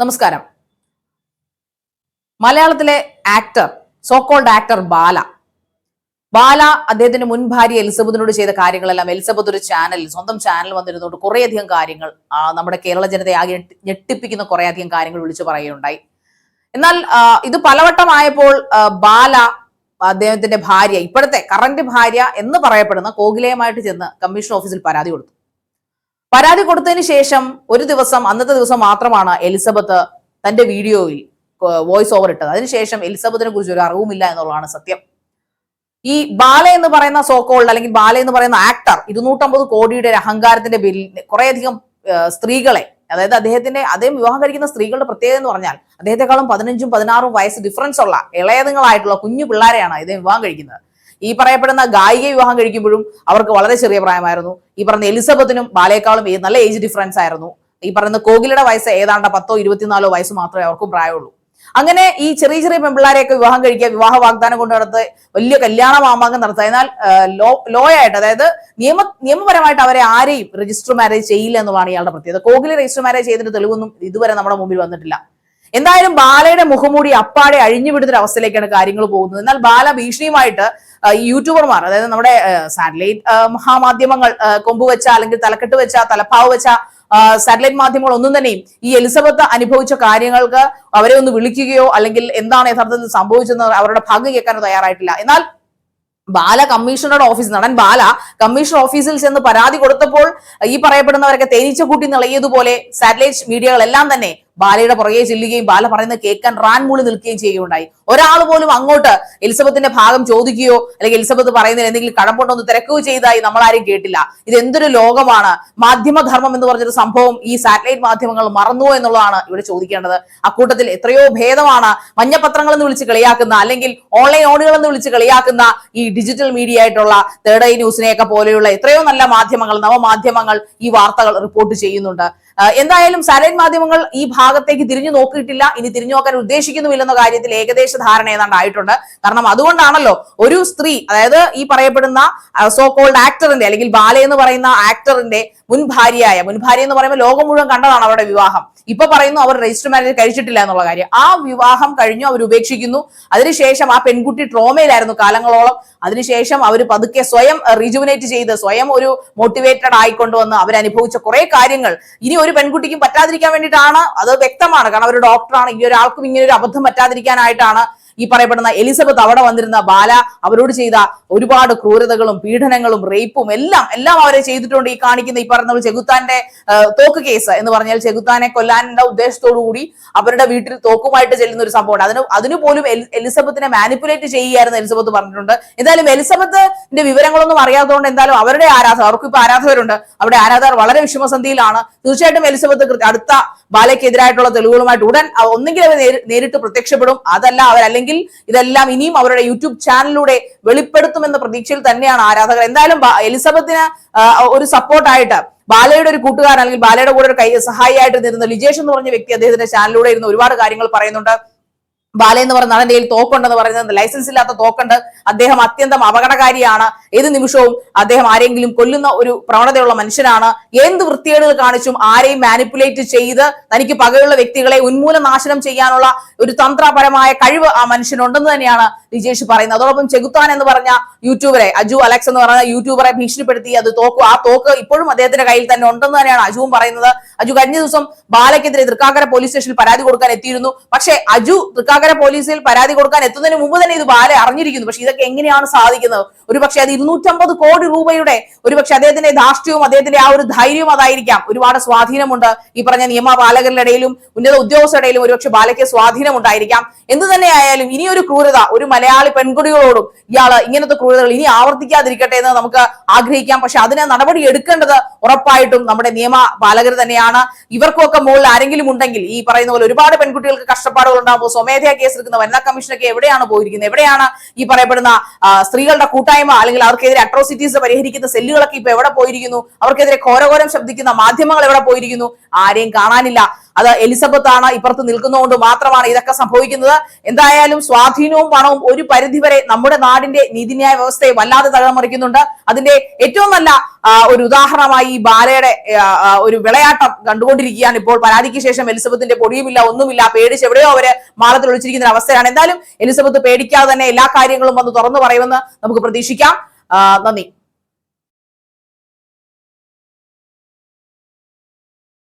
നമസ്കാരം. മലയാളത്തിലെ actor so called actor Bala. Bala അദ്ദേഹത്തിന്റെ മുൻ ഭാര്യ എലിസബത്തിനോട് ചെയ്ത കാര്യങ്ങളെല്ലാം എലിസബത്ത് ഒരു ചാനൽ സ്വന്തം ചാനൽ വന്നിരുന്നുകൊണ്ട് കുറേയധികം കാര്യങ്ങൾ നമ്മുടെ കേരള ജനതയെ ആകെ ഞെട്ടി- ഞെട്ടിപ്പിക്കുന്ന കുറേയധികം കാര്യങ്ങൾ വിളിച്ചു പറയുകയുണ്ടായി. എന്നാൽ ഇത് പലവട്ടമായപ്പോൾ ബാല അദ്ദേഹത്തിന്റെ ഭാര്യ ഇപ്പോഴത്തെ കറന്റ് ഭാര്യ എന്ന് പറയപ്പെടുന്ന കോകിലയുമായിട്ട് ചെന്ന് കമ്മീഷൻ ഓഫീസിൽ പരാതി കൊടുത്തു. പരാതി കൊടുത്തതിന് ശേഷം ഒരു ദിവസം അന്നത്തെ ദിവസം മാത്രമാണ് എലിസബത്ത് തന്റെ വീഡിയോയിൽ വോയിസ് ഓവർ ഇട്ടത്. അതിനുശേഷം എലിസബത്തിനെ കുറിച്ച് ഒരു അറിവുമില്ല എന്നുള്ളതാണ് സത്യം. ഈ ബാല എന്ന് പറയുന്ന സോക്കോൾഡ് അല്ലെങ്കിൽ ബാല എന്ന് പറയുന്ന ആക്ടർ ഇരുന്നൂറ്റമ്പത് കോടിയുടെ അഹങ്കാരത്തിന്റെ പേരിൽ കുറേയധികം സ്ത്രീകളെ അതായത് അദ്ദേഹത്തിന്റെ അദ്ദേഹം വിവാഹം കഴിക്കുന്ന സ്ത്രീകളുടെ പ്രത്യേകത എന്ന് പറഞ്ഞാൽ അദ്ദേഹത്തെക്കാളും പതിനഞ്ചും പതിനാറും വയസ്സ് ഡിഫറൻസ് ഉള്ള ഇളയതുങ്ങളായിട്ടുള്ള കുഞ്ഞു പിള്ളേരെയാണ് ഇദ്ദേഹം വിവാഹം കഴിക്കുന്നത്. ഈ പറയപ്പെടുന്ന ഗായിക വിവാഹം കഴിക്കുമ്പോഴും അവർക്ക് വളരെ ചെറിയ പ്രായമായിരുന്നു. ഈ പറഞ്ഞ എലിസബത്തിനും ബാലേക്കാളും നല്ല ഏജ് ഡിഫറൻസ് ആയിരുന്നു. ഈ പറയുന്ന കോകിലയുടെ വയസ്സ് ഏതാണ്ട് പത്തോ ഇരുപത്തിനാലോ വയസ്സ് മാത്രമേ അവർക്കും പ്രായമുള്ളൂ. അങ്ങനെ ഈ ചെറിയ ചെറിയ പെൺപിള്ളാരെയൊക്കെ വിവാഹം കഴിക്കുക വിവാഹ വാഗ്ദാനം കൊണ്ട് നടത്ത് വലിയ കല്യാണ മാമാങ്കം നടത്തുക. എന്നാൽ ലോ ലോ ആയിട്ട് അതായത് നിയമ നിയമപരമായിട്ട് അവരെ ആരെയും രജിസ്റ്റർ മാരേജ് ചെയ്യില്ല എന്നുള്ളതാണ് ഇയാളുടെ പ്രത്യേകത. കോഹ്ലി രജിസ്റ്റർ മാരേജ് ചെയ്തിട്ട് തെളിവൊന്നും ഇതുവരെ നമ്മുടെ മുമ്പിൽ വന്നിട്ടില്ല. എന്തായാലും ബാലയുടെ മുഖമൂടി അപ്പാടെ അഴിഞ്ഞു വിടുന്ന ഒരു അവസ്ഥയിലേക്കാണ് കാര്യങ്ങൾ പോകുന്നത്. എന്നാൽ ബാല ഭീഷണിയുമായിട്ട് യൂട്യൂബർമാർ അതായത് നമ്മുടെ സാറ്റലൈറ്റ് മഹാമാധ്യമങ്ങൾ കൊമ്പുവെച്ച അല്ലെങ്കിൽ തലക്കെട്ട് വെച്ച തലപ്പാവ് വെച്ച സാറ്റലൈറ്റ് മാധ്യമങ്ങൾ ഒന്നും തന്നെയും ഈ എലിസബത്ത് അനുഭവിച്ച കാര്യങ്ങൾക്ക് അവരെ ഒന്ന് വിളിക്കുകയോ അല്ലെങ്കിൽ എന്താണ് യഥാർത്ഥത്തിൽ സംഭവിച്ചെന്ന് അവരുടെ ഭാഗം കേൾക്കാനോ തയ്യാറായിട്ടില്ല. എന്നാൽ ബാല കമ്മീഷണറുടെ ഓഫീസ് നടൻ ബാല കമ്മീഷണർ ഓഫീസിൽ ചെന്ന് പരാതി കൊടുത്തപ്പോൾ ഈ പറയപ്പെടുന്നവരൊക്കെ തേനീച്ച കൂട്ടി നിളയതുപോലെ സാറ്റലൈറ്റ് മീഡിയകളെല്ലാം തന്നെ ബാലയുടെ പുറകെ ചെല്ലുകയും ബാല പറയുന്നത് കേൾക്കാൻ റാൻ മൂളി നിൽക്കുകയും ചെയ്യുകയുണ്ടായി. ഒരാൾ പോലും അങ്ങോട്ട് എലിസബത്തിന്റെ ഭാഗം ചോദിക്കുകയോ അല്ലെങ്കിൽ എലിസബത്ത് പറയുന്നതിൽ എന്തെങ്കിലും കടമ്പുണ്ടോ എന്ന് തിരക്കുകയോ ചെയ്തായി നമ്മൾ ആരും കേട്ടില്ല. ഇത് എന്തൊരു ലോകമാണ്? മാധ്യമധർമ്മം എന്ന് പറഞ്ഞൊരു സംഭവം ഈ സാറ്റലൈറ്റ് മാധ്യമങ്ങൾ മറന്നു എന്നുള്ളതാണ് ഇവിടെ ചോദിക്കേണ്ടത്. അക്കൂട്ടത്തിൽ എത്രയോ ഭേദമാണ് മഞ്ഞപത്രങ്ങൾ എന്ന് വിളിച്ച് കളിയാക്കുന്ന അല്ലെങ്കിൽ ഓൺലൈൻ ഓണുകൾ എന്ന് വിളിച്ച് കളിയാക്കുന്ന ഈ ഡിജിറ്റൽ മീഡിയ ആയിട്ടുള്ള തേർഡ് ഐ ന്യൂസിനെയൊക്കെ പോലെയുള്ള എത്രയോ നല്ല മാധ്യമങ്ങൾ നവമാധ്യമങ്ങൾ ഈ വാർത്തകൾ റിപ്പോർട്ട് ചെയ്യുന്നുണ്ട്. എന്തായാലും സാറ്റലൈറ്റ് മാധ്യമങ്ങൾ ഈ ഭാഗത്തേക്ക് തിരിഞ്ഞു നോക്കിയിട്ടില്ല. ഇനി തിരിഞ്ഞു നോക്കാൻ ഉദ്ദേശിക്കുന്നുമില്ലെന്ന കാര്യത്തിൽ ഏകദേശ ധാരണ ഏതാണ്ട് ആയിട്ടുണ്ട്. കാരണം അതുകൊണ്ടാണല്ലോ ഒരു സ്ത്രീ അതായത് ഈ പറയപ്പെടുന്ന സോ കോൾഡ് ആക്ടറിന്റെ അല്ലെങ്കിൽ ബാല എന്ന് പറയുന്ന ആക്ടറിന്റെ മുൻ ഭാര്യയായ മുൻ ഭാര്യ എന്ന് പറയുമ്പോൾ ലോകം മുഴുവൻ കണ്ടതാണ് അവരുടെ വിവാഹം. ഇപ്പൊ പറയുന്നു അവർ രജിസ്റ്റർ മാരേജ് കഴിച്ചിട്ടില്ല എന്നുള്ള കാര്യം. ആ വിവാഹം കഴിഞ്ഞു അവർ ഉപേക്ഷിക്കുന്നു. അതിനുശേഷം ആ പെൺകുട്ടി ട്രോമയിലായിരുന്നു കാലങ്ങളോളം. അതിനുശേഷം അവർ പതുക്കെ സ്വയം റിജുവിനേറ്റ് ചെയ്ത് സ്വയം ഒരു മോട്ടിവേറ്റഡ് ആയിക്കൊണ്ടുവന്ന് അവർ അനുഭവിച്ച കുറെ കാര്യങ്ങൾ. ഇനി ഒരു പെൺകുട്ടിക്കും പറ്റാതിരിക്കാൻ വേണ്ടിയിട്ടാണ്. അത് വ്യക്തമാണ്. കാരണം അവർ ഡോക്ടറാണ് ഇനി ഒരാൾക്കും ഇങ്ങനെ ഒരു അബദ്ധം പറ്റാതിരിക്കാനായിട്ടാണ് ഈ പറയപ്പെടുന്ന എലിസബത്ത് അവിടെ വന്നിരുന്ന ബാല അവരോട് ചെയ്ത ഒരുപാട് ക്രൂരതകളും പീഡനങ്ങളും റേപ്പും എല്ലാം എല്ലാം അവരെ ചെയ്തിട്ടുണ്ട് ഈ കാണിക്കുന്ന ഈ പറഞ്ഞ ചെകുത്താന്റെ തോക്ക് കേസ് എന്ന് പറഞ്ഞാൽ ചെകുത്താനെ കൊല്ലാനുള്ള ഉദ്ദേശത്തോടു കൂടി അവരുടെ വീട്ടിൽ തോക്കുമായിട്ട് ചെല്ലുന്ന ഒരു സംഭവമാണ് അതിന് അതിനുപോലും എലിസബത്തിനെ മാനിപ്പുലേറ്റ് ചെയ്യുകയായിരുന്നു എലിസബത്ത് പറഞ്ഞിട്ടുണ്ട്. എന്തായാലും എലിസബത്തിന്റെ വിവരങ്ങളൊന്നും അറിയാത്തതുകൊണ്ട് എന്തായാലും അവരുടെ ആരാധകർ അവർക്ക് ഇപ്പൊ ആരാധകരുണ്ട്. അവരുടെ ആരാധകർ വളരെ വിഷമസന്ധിയിലാണ്. തീർച്ചയായിട്ടും എലിസബത്ത് അടുത്ത ബാലയ്ക്കെതിരായിട്ടുള്ള തെളിവുകളുമായിട്ട് ഉടൻ ഒന്നെങ്കിൽ അവർ നേരിട്ട് പ്രത്യക്ഷപ്പെടും. അതല്ല അവരല്ലെങ്കിൽ ഇതെല്ലാം ഇനിയും അവരുടെ യൂട്യൂബ് ചാനലിലൂടെ വെളിപ്പെടുത്തുമെന്ന പ്രതീക്ഷയിൽ തന്നെയാണ് ആരാധകർ. എന്തായാലും എലിസബത്തിന് ഒരു സപ്പോർട്ടായിട്ട് ബാലയുടെ ഒരു കൂട്ടുകാരൻ അല്ലെങ്കിൽ ബാലയുടെ കൂടെ ഒരു കൈ സഹായിയായിട്ട് നിന്നിരുന്ന ലിജേഷ് എന്ന് പറഞ്ഞ വ്യക്തി അദ്ദേഹത്തിന്റെ ചാനലിലൂടെ ഇരുന്ന് ഒരുപാട് കാര്യങ്ങൾ പറയുന്നുണ്ട്. ബാല എന്ന് പറയുന്ന നടന്റെ കയ്യിൽ തോക്കുണ്ടെന്ന് പറയുന്നത് ലൈസൻസ് ഇല്ലാത്ത തോക്കുണ്ട്. അദ്ദേഹം അത്യന്തം അപകടകാരിയാണ്. ഏത് നിമിഷവും അദ്ദേഹം ആരെങ്കിലും കൊല്ലുന്ന ഒരു പ്രവണതയുള്ള മനുഷ്യനാണ്. എന്ത് വൃത്തികേടുകൾ കാണിച്ചും ആരെയും മാനിപ്പുലേറ്റ് ചെയ്ത് തനിക്ക് പകയുള്ള വ്യക്തികളെ ഉന്മൂലനാശനം ചെയ്യാനുള്ള ഒരു തന്ത്രപരമായ കഴിവ് ആ മനുഷ്യനുണ്ടെന്ന് തന്നെയാണ് ലിജേഷ് പറയുന്നത്. അതോടൊപ്പം ചെകുത്താൻ എന്ന് പറഞ്ഞ യൂട്യൂബറെ അജു അലക്സ് എന്ന് പറഞ്ഞ യൂട്യൂബറെ ഭീഷണിപ്പെടുത്തി അത് തോക്ക്. ആ തോക്ക് ഇപ്പോഴും അദ്ദേഹത്തിന്റെ കയ്യിൽ തന്നെ ഉണ്ടെന്ന് തന്നെയാണ് അജുവും പറയുന്നത്. അജു കഴിഞ്ഞ ദിവസം ബാലയ്ക്കെതിരെ തൃക്കാക്കര പോലീസ് സ്റ്റേഷനിൽ പരാതി കൊടുക്കാൻ എത്തിയിരുന്നു. പക്ഷേ അജു തൃക്കാക്കര പോലീസിൽ പരാതി കൊടുക്കാൻ എത്തുന്നതിന് മുമ്പ് തന്നെ ഇത് ബാല അറിഞ്ഞിരിക്കുന്നു. പക്ഷെ ഇതൊക്കെ എങ്ങനെയാണ് സാധിക്കുന്നത്? ഒരു പക്ഷെ അത് ഇരുന്നൂറ്റമ്പത് കോടി രൂപയുടെ ഒരു പക്ഷെ അദ്ദേഹത്തിന്റെ ധാർഷ്ട്യവും അദ്ദേഹത്തിന്റെ ആ ഒരു ധൈര്യവും അതായിരിക്കാം. ഒരുപാട് സ്വാധീനമുണ്ട്. ഈ പറഞ്ഞ നിയമപാലകരുടെ ഇടയിലും ഉന്നത ഉദ്യോഗസ്ഥരുടെ ഇടയിലും ഒരുപക്ഷെ ബാലയ്ക്ക് സ്വാധീനമുണ്ടായിരിക്കാം. എന്ത് തന്നെ ആയാലും ഇനി ഒരു ക്രൂരത ഒരു മലയാളി പെൺകുട്ടികളോടും ഇയാൾ ഇങ്ങനത്തെ ക്രൂരതകൾ ഇനി ആവർത്തിക്കാതിരിക്കട്ടെ എന്ന് നമുക്ക് ആഗ്രഹിക്കാം. പക്ഷെ അതിന് നടപടി എടുക്കേണ്ടത് ഉറപ്പായിട്ടും നമ്മുടെ നിയമ പാലകർ തന്നെയാണ്. ഇവർക്കൊക്കെ മുകളിൽ ആരെങ്കിലും ഉണ്ടെങ്കിൽ ഈ പറയുന്ന പോലെ ഒരുപാട് പെൺകുട്ടികൾക്ക് കഷ്ടപ്പാടുകൾ ഉണ്ടാകുമ്പോൾ സ്വമേധയാ കേസ് എടുക്കുന്ന വനിതാ കമ്മീഷനൊക്കെ എവിടെയാണ് പോയിരിക്കുന്നത്? എവിടെയാണ് ഈ പറയപ്പെടുന്ന സ്ത്രീകളുടെ കൂട്ടായ്മ അല്ലെങ്കിൽ അവർക്കെതിരെ അട്രോസിറ്റീസ് പരിഹരിക്കുന്ന സെല്ലുകളൊക്കെ ഇപ്പൊ എവിടെ പോയിരിക്കുന്നു? അവർക്കെതിരെ ഘോരഘോരം ശബ്ദിക്കുന്ന മാധ്യമങ്ങൾ എവിടെ പോയിരിക്കുന്നു? ആരെയും കാണാനില്ല. അത് എലിസബത്ത് ആണ് ഇപ്പുറത്ത് നിൽക്കുന്നതുകൊണ്ട് മാത്രമാണ് ഇതൊക്കെ സംഭവിക്കുന്നത്. എന്തായാലും സ്വാധീനവും പണവും ഒരു പരിധിവരെ നമ്മുടെ നാടിന്റെ നീതിന്യായ വ്യവസ്ഥയെ വല്ലാതെ തകർമറിക്കുന്നുണ്ട് അതിന്റെ ഏറ്റവും നല്ല ഒരു ഉദാഹരണമായി ഈ ബാലയുടെ ഒരു വിളയാട്ടം കണ്ടുകൊണ്ടിരിക്കുകയാണ് ഇപ്പോൾ. പരാതിക്ക് ശേഷം എലിസബത്തിന്റെ പൊടിയുമില്ല ഒന്നുമില്ല. പേടിച്ച് എവിടെയോ അവർ മാളത്തിൽ ഒളിച്ചിരിക്കുന്ന അവസ്ഥയാണ് എന്തായാലും എലിസബത്ത് പേടിക്കാതെ തന്നെ എല്ലാ കാര്യങ്ങളും വന്ന് തുറന്നു പറയുമെന്ന് നമുക്ക് പ്രതീക്ഷിക്കാം. നന്ദി.